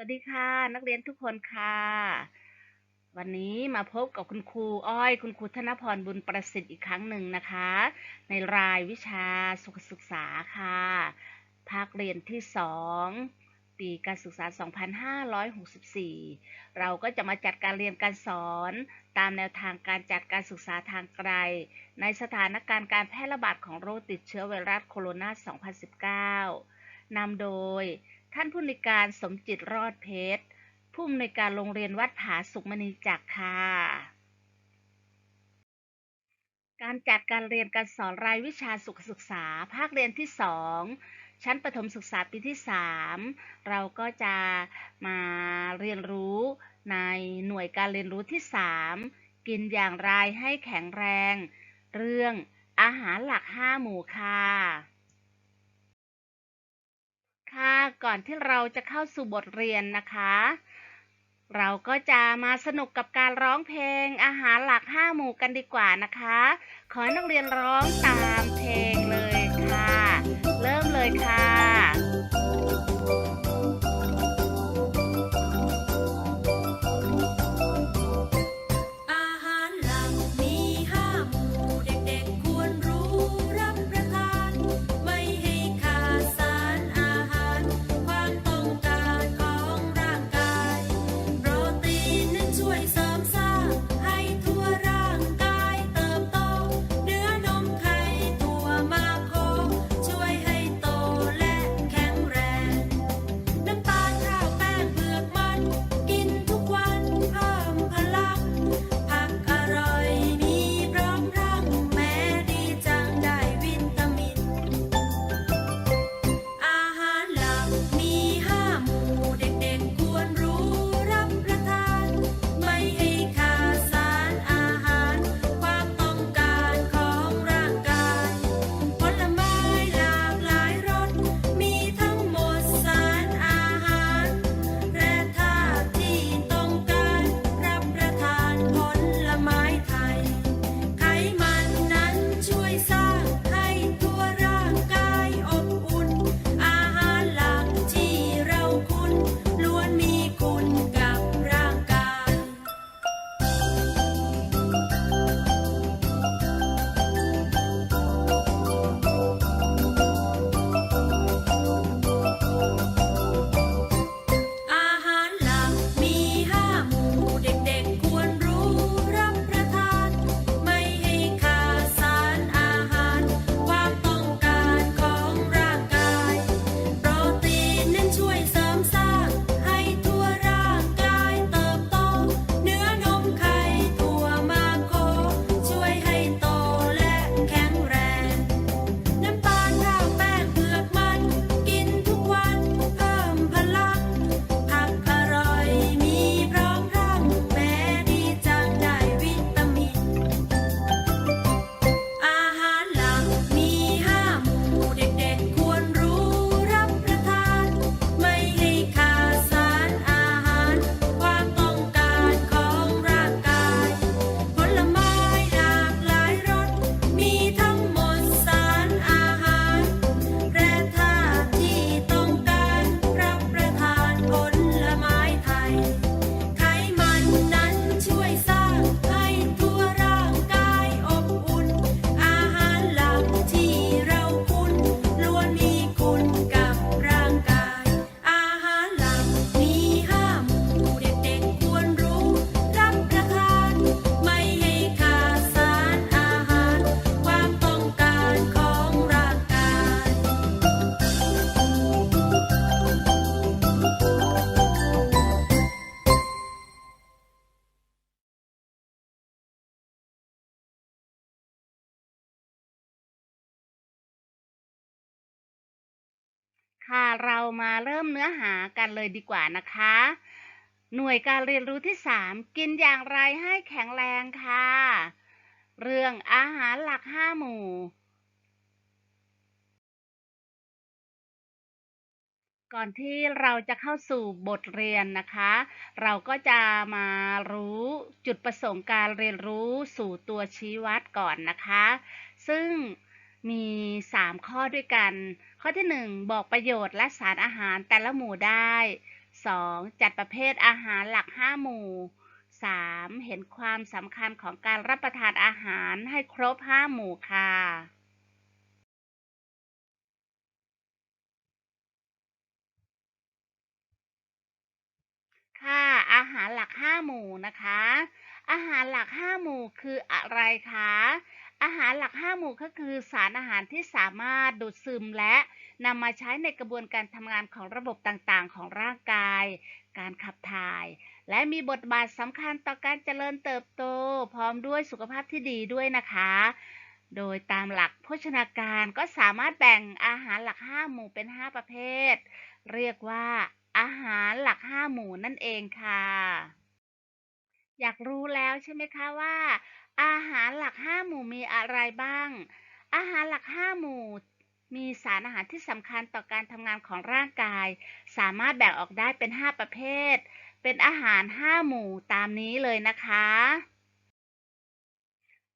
วัสดีค่ะ นักเรียนทุกคนค่ะ วันนี้มาพบกับคุณครูอ้อย คุณครูธนพรบุญประสิทธิ์อีกครั้งหนึ่งนะคะ ในรายวิชาสุขศึกษาค่ะ ภาคเรียนที่ 2 ปีการศึกษา 2564 เราก็จะมาจัดการเรียนการสอนตามแนวทางการจัดการศึกษาทางไกล ในสถานการณ์การแพร่ระบาดของโรคติดเชื้อไวรัสโคโรนา 2019นำโดย ท่านผู้อำนการสมจิตรอดเพชร ผู้อำนวยการโรงเรียนวัดผาสุขมณีจักค่ะ การจัดการเรียนการสอนรายวิชาสุขศึกษา ภาคเรียนที่ 2 ชั้นประถมศึกษาปีที่ 3 เราก็จะมาเรียนรู้ในหน่วยการเรียนรู้ที่ 3 กินอย่างไรให้แข็งแรง เรื่องอาหารหลัก 5 หมู่ค่ะ ค่ะก่อนที่เราจะเข้าสู่บทเรียนนะคะ เราก็จะมาสนุกกับการร้องเพลงอาหารหลักห้าหมู่กันดีกว่านะคะ ขอให้นักเรียนร้องตามเพลงเลยค่ะ เริ่มเลยค่ะ ค่ะเรามาเริ่มเนื้อหากันเลยดีกว่านะคะ หน่วยการเรียนรู้ที่ 3 กินอย่างไรให้แข็งแรงค่ะ เรื่องอาหารหลัก 5 หมู่ ก่อนที่เราจะเข้าสู่บทเรียนนะคะ เราก็จะมารู้จุดประสงค์การเรียนรู้สู่ตัวชี้วัดก่อนนะคะ ซึ่งมี 3 ข้อด้วยกัน ข้อที่ 1 บอกประโยชน์และสารอาหารแต่ละหมู่ได้ 2. จัดประเภทอาหารหลัก 5 หมู่ 3. เห็นความสำคัญของการรับประทานอาหารให้ครบ 5 หมู่ค่ะค่ะอาหารหลัก 5 หมู่นะคะ อาหารหลัก 5 หมู่คืออะไรคะ อาหารหลัก 5 หมู่ก็คือสารอาหารที่สามารถดูดซึมและนำมาใช้ในกระบวนการทำงานของระบบต่างๆ ของร่างกาย การขับถ่าย และมีบทบาทสำคัญต่อการเจริญเติบโต พร้อมด้วยสุขภาพที่ดีด้วยนะคะ โดยตามหลักโภชนาการก็สามารถแบ่งอาหารหลัก 5 หมู่เป็น 5 ประเภท เรียกว่าอาหารหลัก 5 หมู่นั่นเองค่ะ อยากรู้แล้วใช่ไหมคะว่า อาหารหลัก5หมู่มีอะไรบ้าง อาหารหลัก5หมู่มีสารอาหารที่สำคัญต่อการทำงานของร่างกาย สามารถแบ่งออกได้เป็น 5 ประเภท เป็นอาหาร 5 หมู่ตามนี้เลยนะคะ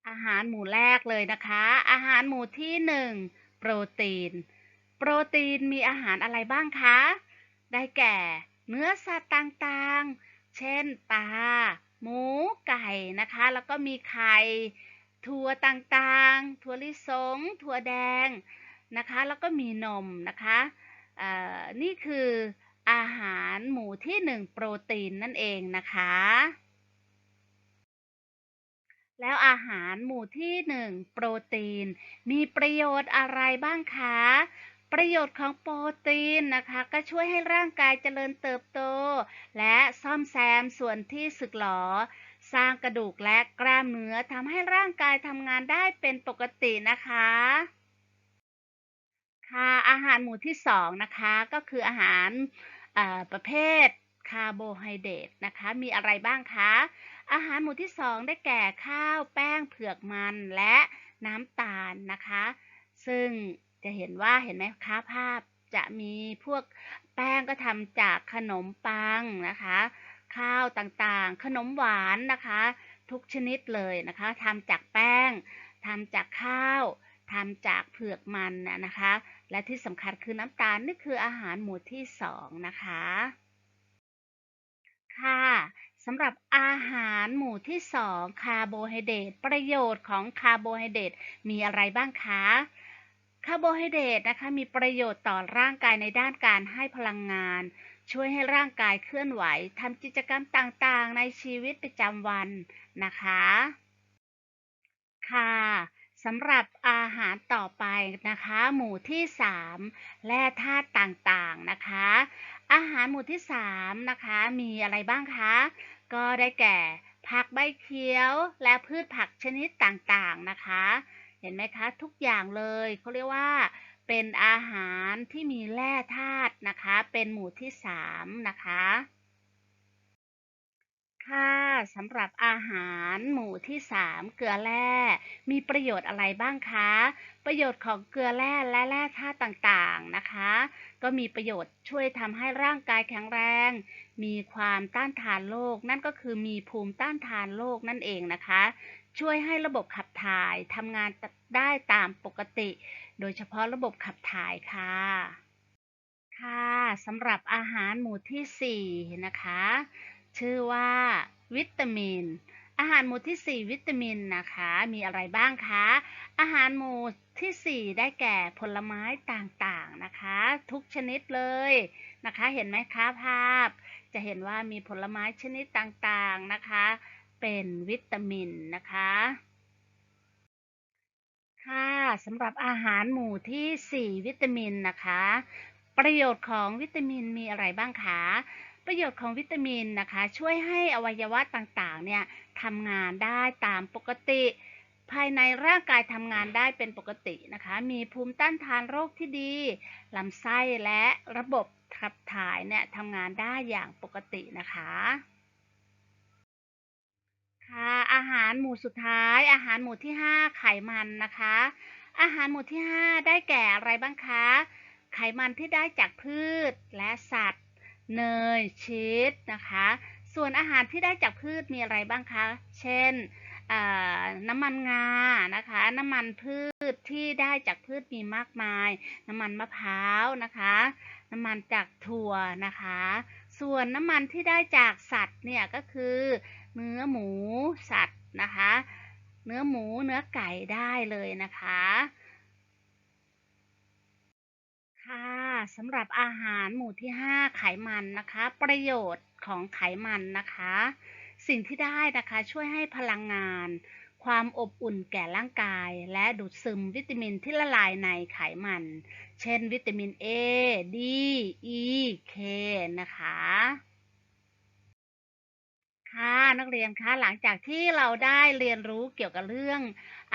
อาหารหมู่แรกเลยนะคะ อาหารหมู่ที่ 1 โปรตีน โปรตีนมีอาหารอะไรบ้างคะ ได้แก่ เนื้อสัตว์ต่างๆ เช่นปลา หมูไก่นะคะ แล้วก็มีไข่ถั่วต่างๆ ถั่วลิสง ถั่วแดงนะคะ แล้วก็มีนมนะคะนี่คืออาหารหมู่ที่ 1 โปรตีนนั่นเองนะคะ แล้วอาหารหมู่ที่ 1 โปรตีน มีประโยชน์อะไรบ้างคะ ประโยชน์ของโปรตีนนะคะ ก็ช่วยให้ร่างกายเจริญเติบโต และซ่อมแซมส่วนที่สึกหรอสร้างกระดูกและกล้ามเนื้อทำให้ร่างกายทำงานได้เป็นปกตินะคะ ค่ะอาหารหมู่ที่2นะคะก็คืออาหารประเภทคาร์โบไฮเดรตนะคะ มีอะไรบ้างคะ อาหารหมู่ที่2ได้แก่ข้าว แป้งเผือกมันและน้ำตาลนะคะ ซึ่ง จะเห็นว่าเห็นไหมคะภาพจะมีพวกแป้งก็ทำจากขนมปังนะคะ ข้าวต่างๆ ขนมหวานนะคะ ทุกชนิดเลยนะคะทำจากแป้งทำจากข้าวทำจากเผือกมันนะนะคะ และที่สำคัญคือน้ำตาลนี่คืออาหารหมู่ที่สองนะคะ ค่ะสำหรับอาหารหมู่ที่สองคาร์โบไฮเดรตประโยชน์ของคาร์โบไฮเดรตมีอะไรบ้างคะ คาร์โบไฮเดรตนะคะมีประโยชน์ต่อร่างกายในด้านการให้พลังงาน ช่วยให้ร่างกายเคลื่อนไหวทำกิจกรรมต่างๆ ในชีวิตประจำวันนะคะ ค่ะสำหรับอาหารต่อไปนะคะ หมู่ที่ 3แร่ธาตุต่างๆนะคะ อาหารหมู่ที่ 3 นะคะ มีอะไรบ้างคะ ก็ได้แก่ ผักใบเขียวและพืชผักชนิดต่างๆนะคะ เห็นไหมคะทุกอย่างเลยเขาเรียกว่าเป็นอาหารที่มีแร่ธาตุนะคะ เป็นหมู่ที่3นะคะ ค่ะสำหรับอาหารหมู่ที่3เกลือแร่มีประโยชน์อะไรบ้างคะ ประโยชน์ของเกลือแร่และแร่ธาตุต่างๆนะคะ ก็มีประโยชน์ช่วยทำให้ร่างกายแข็งแรง มีความต้านทานโรคนั่นก็คือมีภูมิต้านทานโรคนั่นเองนะคะ ช่วยให้ระบบขับถ่ายทำงานได้ตามปกติ โดยเฉพาะระบบขับถ่ายค่ะ ค่ะสำหรับอาหารหมู่ที่ 4 นะคะ ชื่อว่า วิตามิน อาหารหมู่ที่ 4 วิตามินนะคะ มีอะไรบ้างคะอาหารหมู่ที่ 4 ได้แก่ผลไม้ต่างๆนะคะ ทุกชนิดเลยนะคะ เห็นไหมคะภาพ จะเห็นว่ามีผลไม้ชนิดต่างๆนะคะ เป็นวิตามินนะคะ ค่ะสำหรับอาหารหมู่ที่ 4 วิตามินนะคะ ประโยชน์ของวิตามินมีอะไรบ้างคะประโยชน์ของวิตามินนะคะ ช่วยให้อวัยวะต่างๆเนี่ยทำงานได้ตามปกติ ภายในร่างกายทำงานได้เป็นปกตินะคะ มีภูมิต้านทานโรคที่ดีลำไส้และระบบ ขับถ่ายเนี่ยทำงานได้อย่างปกตินะคะ ค่ะอาหารหมู่สุดท้าย อาหารหมู่ที่ 5 ไขมันนะคะ อาหารหมู่ที่ 5 ได้แก่อะไรบ้างคะ ไขมันที่ได้จากพืชและสัตว์ เนยชีสนะคะ ส่วนอาหารที่ได้จากพืชมีอะไรบ้างคะ เช่นน้ำมันงา นะคะ น้ำมันพืชที่ได้จากพืชมีมากมาย น้ำมันมะพร้าวนะคะ น้ำมันจากถั่วนะคะ ส่วนน้ำมันที่ได้จากสัตว์เนี่ยก็คือเนื้อหมูสัตว์นะคะ เนื้อหมูเนื้อไก่ได้เลยนะคะ ค่ะสำหรับอาหารหมู่ที่ 5 ไขมันนะคะ ประโยชน์ของไขมันนะคะ สิ่งที่ได้นะคะช่วยให้พลังงานความอบอุ่นแก่ร่างกาย และดูดซึมวิตามินที่ละลายในไขมัน เช่นวิตามิน A D E K นะคะ ค่ะนักเรียนคะหลังจากที่เราได้เรียนรู้เกี่ยวกับเรื่อง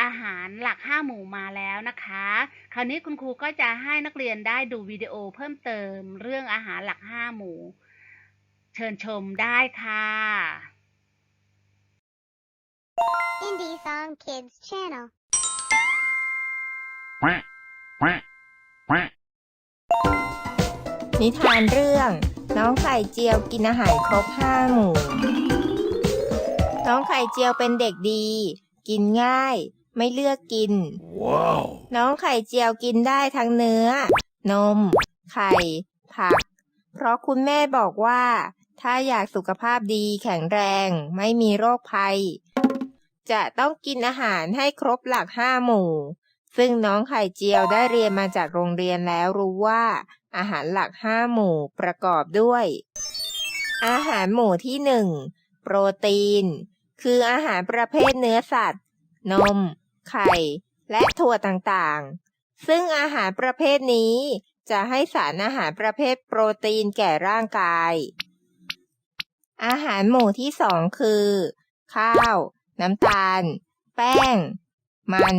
อาหารหลักห้าหมู่มาแล้วนะคะ คราวนี้คุณครูก็จะให้นักเรียนได้ดูวิดีโอเพิ่มเติมเรื่องอาหารหลักห้าหมู่ เชิญชมได้ค่ะ Indie Song Kids Channel. quack, quack, quack. นิทานเรื่อง น้องไข่เจียวกินอาหารครบห้าหมู่ น้องไข่เจียวเป็นเด็กดี กินง่าย ไม่เลือกกิน Wow. น้องไข่เจียวกินได้ทั้งเนื้อ นม ไข่ ผัก เพราะคุณแม่บอกว่า ถ้าอยากสุขภาพดีแข็งแรง ไม่มีโรคภัย จะต้องกินอาหารให้ครบหลักห้าหมู่ ซึ่งน้องไข่เจียวได้เรียนมาจากโรงเรียนแล้วรู้ว่า อาหารหลักห้าหมู่ประกอบด้วย อาหารหมู่ที่หนึ่งโปรตีน คืออาหารประเภทเนื้อสัตว์ นม ไข่ และถั่วต่างๆ ซึ่งอาหารประเภทนี้จะให้สารอาหารประเภทโปรตีนแก่ร่างกาย อาหารหมู่ที่สองคือ ข้าว น้ำตาล แป้ง มัน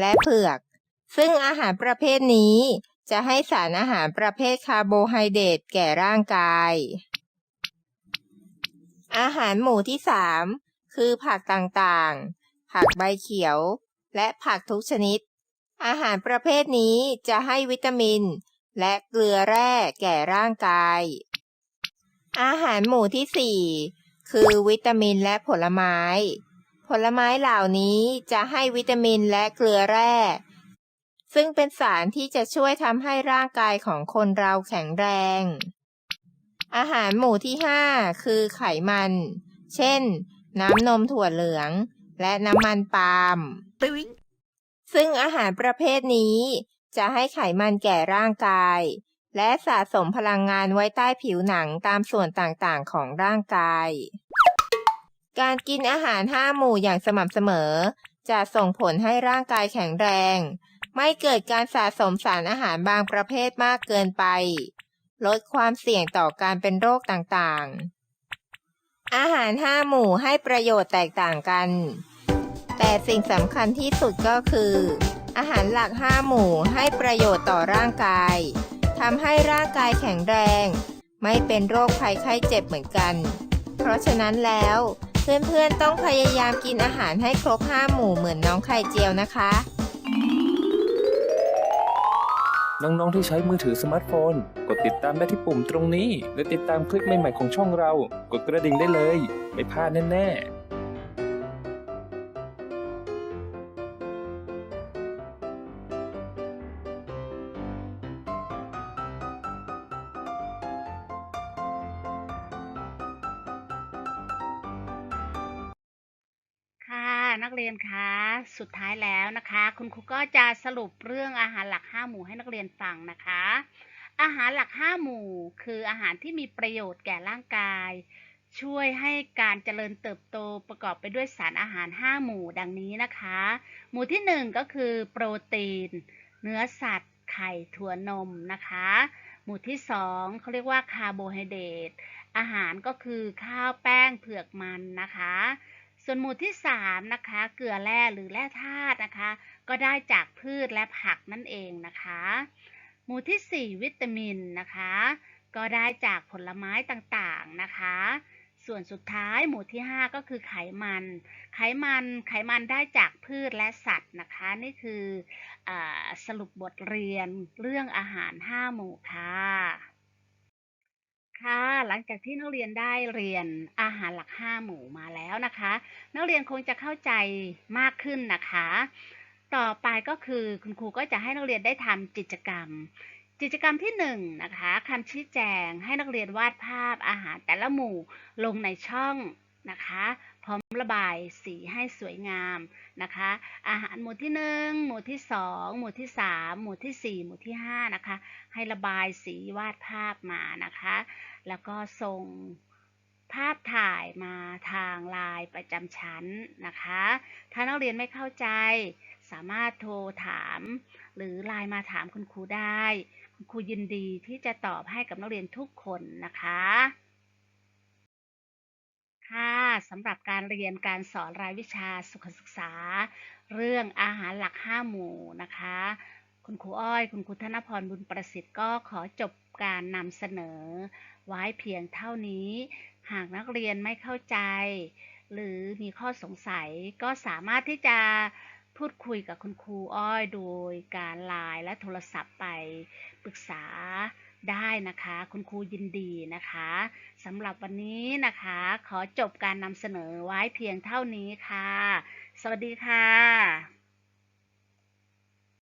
และเผือก ซึ่งอาหารประเภทนี้ จะให้สารอาหารประเภทคาร์โบไฮเดรตแก่ร่างกาย อาหารหมู่ที่สามคือผักต่างๆ ผักใบเขียว และผักทุกชนิด อาหารประเภทนี้จะให้วิตามิน และเกลือแร่แก่ร่างกาย อาหารหมู่ที่สี่คือวิตามินและผลไม้ ผลไม้เหล่านี้จะให้วิตามินและเกลือแร่ ซึ่งเป็นสารที่จะช่วยทำให้ร่างกายของคนเราแข็งแรง อาหารหมู่ที่ห้าคือไขมัน เช่น น้ำนมถั่วเหลือง และน้ำมันปาล์มซึ่งอาหารประเภทนี้จะให้ไขมันแก่ร่างกาย และสะสมพลังงานไว้ใต้ผิวหนังตามส่วนต่างๆของร่างกาย การกินอาหารห้าหมู่อย่างสม่ำเสมอ จะส่งผลให้ร่างกายแข็งแรง ไม่เกิดการสะสมสารอาหารบางประเภทมากเกินไป ลดความเสี่ยงต่อการเป็นโรคต่างๆ อาหารห้าหมู่ให้ประโยชน์แตกต่างกัน แต่สิ่งสำคัญที่สุดก็คือ อาหารหลักห้าหมู่ให้ประโยชน์ต่อร่างกายทำให้ร่างกายแข็งแรง ไม่เป็นโรคภัยไข้เจ็บเหมือนกัน เพราะฉะนั้นแล้ว เพื่อนๆต้องพยายามกินอาหารให้ครบห้าหมู่เหมือนน้องไข่เจียวนะคะ น้องๆที่ใช้มือถือสมาร์ทโฟน กดติดตามได้ที่ปุ่มตรงนี้ และติดตามคลิปใหม่ๆของช่องเรา กดกระดิ่งได้เลย ไม่พลาดแน่ๆ เรียนคะสุดท้ายแล้วนะคะ คุณครูก็จะสรุปเรื่องอาหารหลักห้าหมู่ให้นักเรียนฟังนะคะ อาหารหลักห้าหมู่ คืออาหารที่มีประโยชน์แก่ร่างกาย ช่วยให้การเจริญเติบโตประกอบไปด้วยสารอาหาร 5 หมู่ดังนี้นะคะ หมู่ที่ 1 ก็คือโปรตีน เนื้อสัตว์ ไข่ถั่วนมนะคะ หมู่ที่ 2เขาเรียกว่าคาร์โบไฮเดรตอาหารก็คือข้าวแป้งเผือกมันนะคะ ส่วนหมู่ที่3นะคะเกลือแร่หรือแร่ธาตุนะคะ ก็ได้จากพืชและผักนั่นเองนะคะ หมู่ที่ 4 วิตามินนะคะ ก็ได้จากผลไม้ต่างๆนะคะ ส่วนสุดท้ายหมู่ที่ 5 ก็คือไขมัน ไขมันไขมันได้จากพืชและสัตว์นะคะ นี่คืออสรุปบทเรียนเรื่องอาหาร 5 หมู่ค่ะ ค่ะ หลังจากที่นักเรียนได้เรียนอาหารหลัก 5 หมู่มาแล้วนะคะ นักเรียนคงจะเข้าใจมากขึ้นนะคะ ต่อไปก็คือคุณครูก็จะให้นักเรียนได้ทำกิจกรรม กิจกรรมที่หนึ่งนะคะคำชี้แจงให้นักเรียนวาดภาพอาหารแต่ละหมู่ลงในช่องนะคะ พร้อมระบายสีให้สวยงามนะคะ อาหารหมู่ที่หนึ่งหมู่ที่สองหมู่ที่สามหมู่ที่สี่หมู่ที่ห้านะคะ ให้ระบายสีวาดภาพมานะคะ แล้วก็ส่งภาพถ่ายมาทางไลน์ประจำชั้นนะคะ ถ้านักเรียนไม่เข้าใจ สามารถโทรถาม หรือไลน์มาถามคุณครูได้ คุณครูยินดีที่จะตอบให้กับนักเรียนทุกคนนะคะ ค่ะสำหรับการเรียนการสอนรายวิชาสุขศึกษา เรื่องอาหารหลักห้าหมู่นะคะ คุณครูอ้อย คุณครูธนพรบุญประสิทธิ์ก็ขอจบการนำเสนอ ไว้เพียงเท่านี้ หากนักเรียนไม่เข้าใจ หรือมีข้อสงสัยก็สามารถที่จะพูดคุยกับคุณครูอ้อยโดยการไลน์และโทรศัพท์ไปปรึกษาได้นะคะ คุณครูยินดีนะคะสำหรับวันนี้นะคะ ขอจบการนำเสนอไว้เพียงเท่านี้ค่ะ สวัสดีค่ะ